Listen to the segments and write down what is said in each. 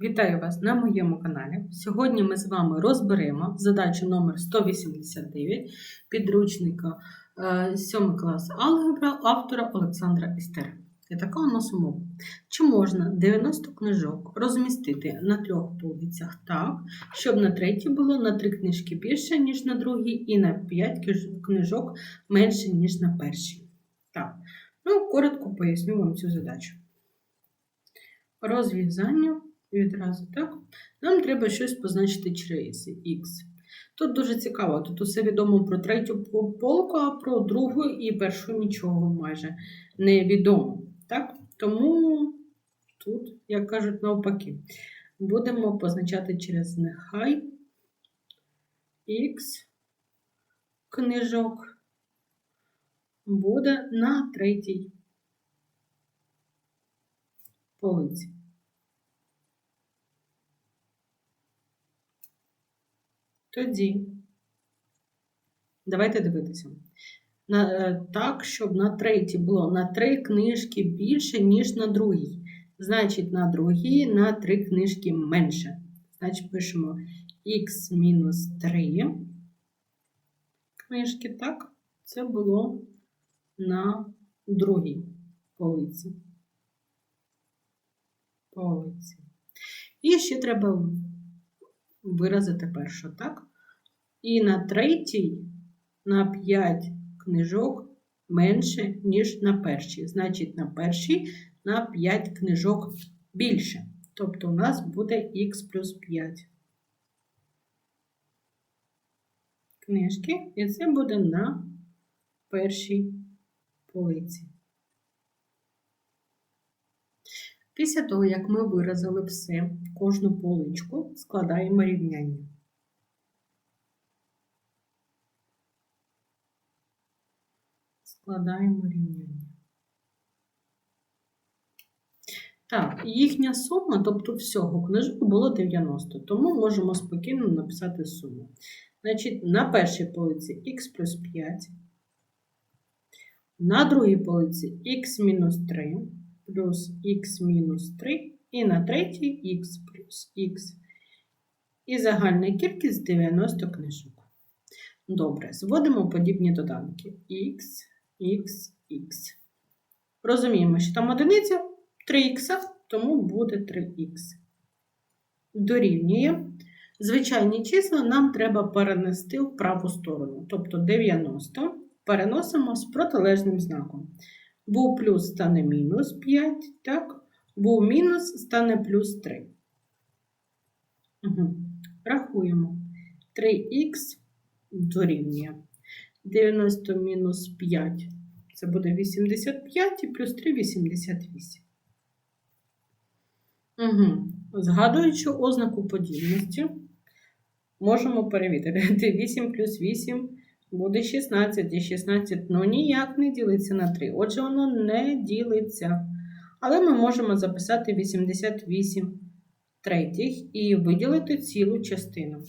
Вітаю вас на моєму каналі. Сьогодні ми з вами розберемо задачу номер 189 підручника 7 клас алгебра автора Олександра Істер. І така у нас умова. Чи можна 90 книжок розмістити на трьох полицях так, щоб на третій було на три книжки більше, ніж на другій, і на 5 книжок менше, ніж на першій? Так, ну коротко поясню вам цю задачу. Розв'язання відразу, так? Нам треба щось позначити через X. Тут дуже цікаво, тут усе відомо про третю полку, а про другу і першу нічого майже не відомо. Так? Тому тут, як кажуть, навпаки, будемо позначати через нехай X книжок буде на третій полиці. Тоді давайте дивитися. На, е, так, щоб на третій було на три книжки більше, ніж на другій. Значить, на другій на три книжки менше. Значить, пишемо х мінус 3 книжки, так, це було на другій полиці. полиці. І ще треба виразити першу, так? І на третій на 5 книжок менше, ніж на першій. Значить, на першій на 5 книжок більше. Тобто у нас буде х плюс 5 книжки, і це буде на першій полиці. Після того, як ми виразили все, кожну поличку складаємо рівняння. Складаємо рівняння. Так, їхня сума, тобто всього книжок, було 90, тому можемо спокійно написати суму. Значить, на першій полиці х плюс 5, на другій полиці х мінус 3 плюс х мінус 3 і на третій х плюс х. І загальна кількість 90 книжок. Добре, зводимо подібні доданки х, х, х. Розуміємо, що там одиниця 3х, тому буде 3х. Дорівнює. Звичайні числа нам треба перенести в праву сторону. Тобто 90 переносимо з протилежним знаком. Був плюс стане мінус 5, так? Був мінус стане плюс 3. Угу. Рахуємо. 3х дорівнює. 90 мінус 5. Це буде 85 і плюс 3 88. Угу. Згадуючи ознаку подібності, можемо перевірити. 8 плюс 8 буде 16 і 16 ну ніяк не ділиться на 3. Отже, воно не ділиться. Але ми можемо записати 88 третіх і виділити цілу частину.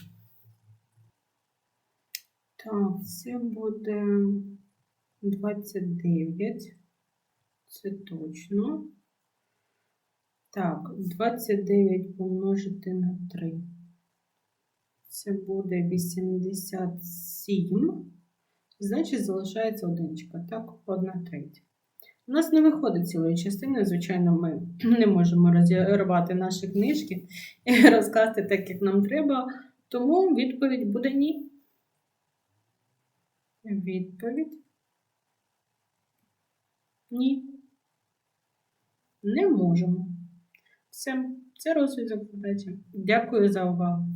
Так, це буде 29. Це точно. Так, 29 помножити на 3. Це буде 87. Значить, залишається одиничка. Так, 1 третя. У нас не виходить цілої частини, звичайно, ми не можемо розірвати наші книжки і розкласти так, як нам треба. Тому відповідь буде ні. Відповідь. Ні. Не можемо. Все, це розв'язок задачі. Дякую за увагу.